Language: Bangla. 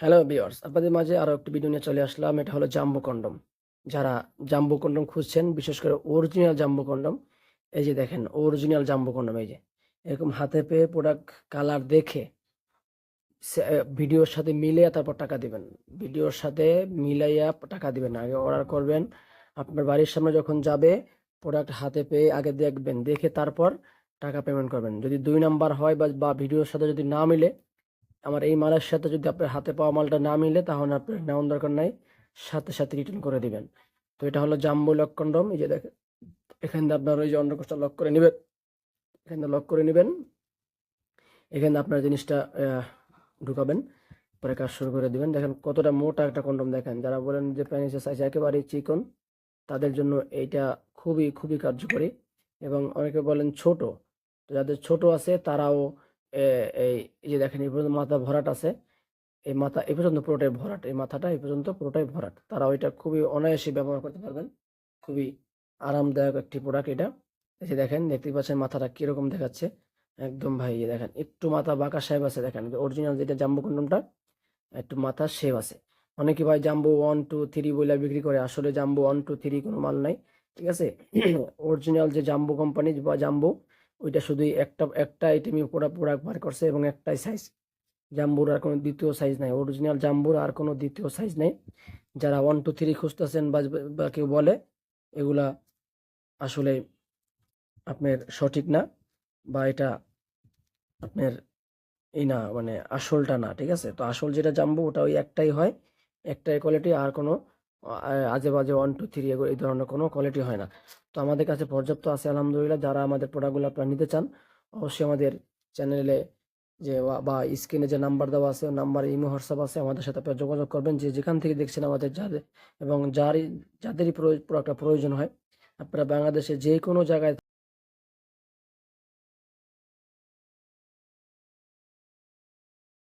হ্যালো ভিউয়ার্স আপনাদের মাঝে আরও একটি ভিডিও নিয়ে চলে আসলাম। এটা হলো জাম্বো কন্ডম যারা জাম্বো কন্ডম খুঁজছেন, বিশেষ করে অরিজিনাল জাম্বো কন্ডম এই যে দেখেন অরিজিনাল জাম্বো কন্ডম এই যে। এরকম হাতে পেয়ে প্রোডাক্ট কালার দেখে ভিডিওর সাথে মিলিয়ে তারপর টাকা দিবেন। ভিডিওর সাথে মিলাইয়া টাকা দিবেন আগে অর্ডার করবেন, আপনার বাড়ির সামনে যখন যাবে প্রোডাক্ট হাতে পেয়ে আগে দেখবেন। দেখে তারপর টাকা পেমেন্ট করবেন। যদি দুই নাম্বার হয় বা ভিডিওর সাথে যদি না মিলে আমার এই মালের সাথে যদি আপনার হাতে পাওয়া মালটা না মিলে, তাহলে আপনার নেওয়ার দরকার নাই। সাথে সাথে রিটার্ন করে দিবেন। তো এটা হলো জাম্বো লক কন্ডম এই যে দেখেন, এখান থেকে আপনার ওই যে অন্ডকোষটা লক করে নেবেন। এখান থেকে লক করে নেবেন। এখানে আপনার জিনিসটা ঢুকাবেন। পরে কাজ শুরু করে দেবেন। দেখেন কতটা মোটা একটা কন্ডম দেখেন। যারা বলেন যে প্যানিসের সাইজ একেবারেই চিকন, তাদের জন্য এইটা খুবই খুবই কার্যকরী। এবং অনেকে বলেন ছোট। যাদের ছোট আছে, তারাও এই যে দেখেন, এই পর্যন্ত মাথা ভরাট আছে। এই মাথা, এই পর্যন্ত পুরোটাই ভরাট। এই মাথাটা এই পর্যন্ত পুরোটাই ভরাট। তারা ওইটা খুবই অনায়াসে ব্যবহার করতে পারবেন। খুবই আরামদায়ক একটি প্রোডাক্ট এটা। এই যে দেখেন দেখতে পাচ্ছেন মাথাটা কীরকম দেখাচ্ছে। একদম ভাই, এই দেখেন, একটু মাথা বাঁকা শেপ আছে। দেখেন অরিজিনাল যেটা জাম্বু কন্ডমটা একটু মাথা শেপ আছে। অনেকে ভাই জাম্বো ওয়ান টু থ্রি বলে বিক্রি করে। আসলে জাম্বো ওয়ান টু থ্রি কোনো মাল নাই। ঠিক আছে? অরিজিনাল যে জাম্বো কোম্পানি বা জাম্বো ওইটা শুধুই একটা একটা আইটেমই পুরো প্রোডাক্ট বার করছে এবং একটাই সাইজ জাম্বুর আর কোনো দ্বিতীয় সাইজ নাই। অরিজিনাল জাম্বুর আর কোনো দ্বিতীয় সাইজ নেই। যারা ওয়ান টু থ্রি খুঁজতেছেন বা কেউ বলে, এগুলা আসলে আপনার সঠিক না বা এটা আপনার এই না মানে আসলটা না, ঠিক আছে? তো আসল যেটা জাম্বু, ওটা ওই একটাই হয়। একটাই কোয়ালিটি আর কোনো আজে বাজে ওয়ান টু থ্রি এই ধরনের কোনো কোয়ালিটি হয় না। তো আমাদের কাছে পর্যাপ্ত আছে আলহামদুলিল্লাহ। যারা আমাদের প্রোডাক্টগুলো আপনারা নিতে চান, অবশ্যই আমাদের চ্যানেলে যে বা- স্ক্রিনে যে নাম্বার দেওয়া আছে নাম্বার ইমো হোয়াটসঅ্যাপ আছে, আমাদের সাথে আপনারা যোগাযোগ করবেন। যে যেখান থেকে দেখছেন আমাদের যাদের এবং যারই, যাদেরই প্রোডাক্টটা প্রয়োজন হয়, আপনারা বাংলাদেশে যে কোনো জায়গায়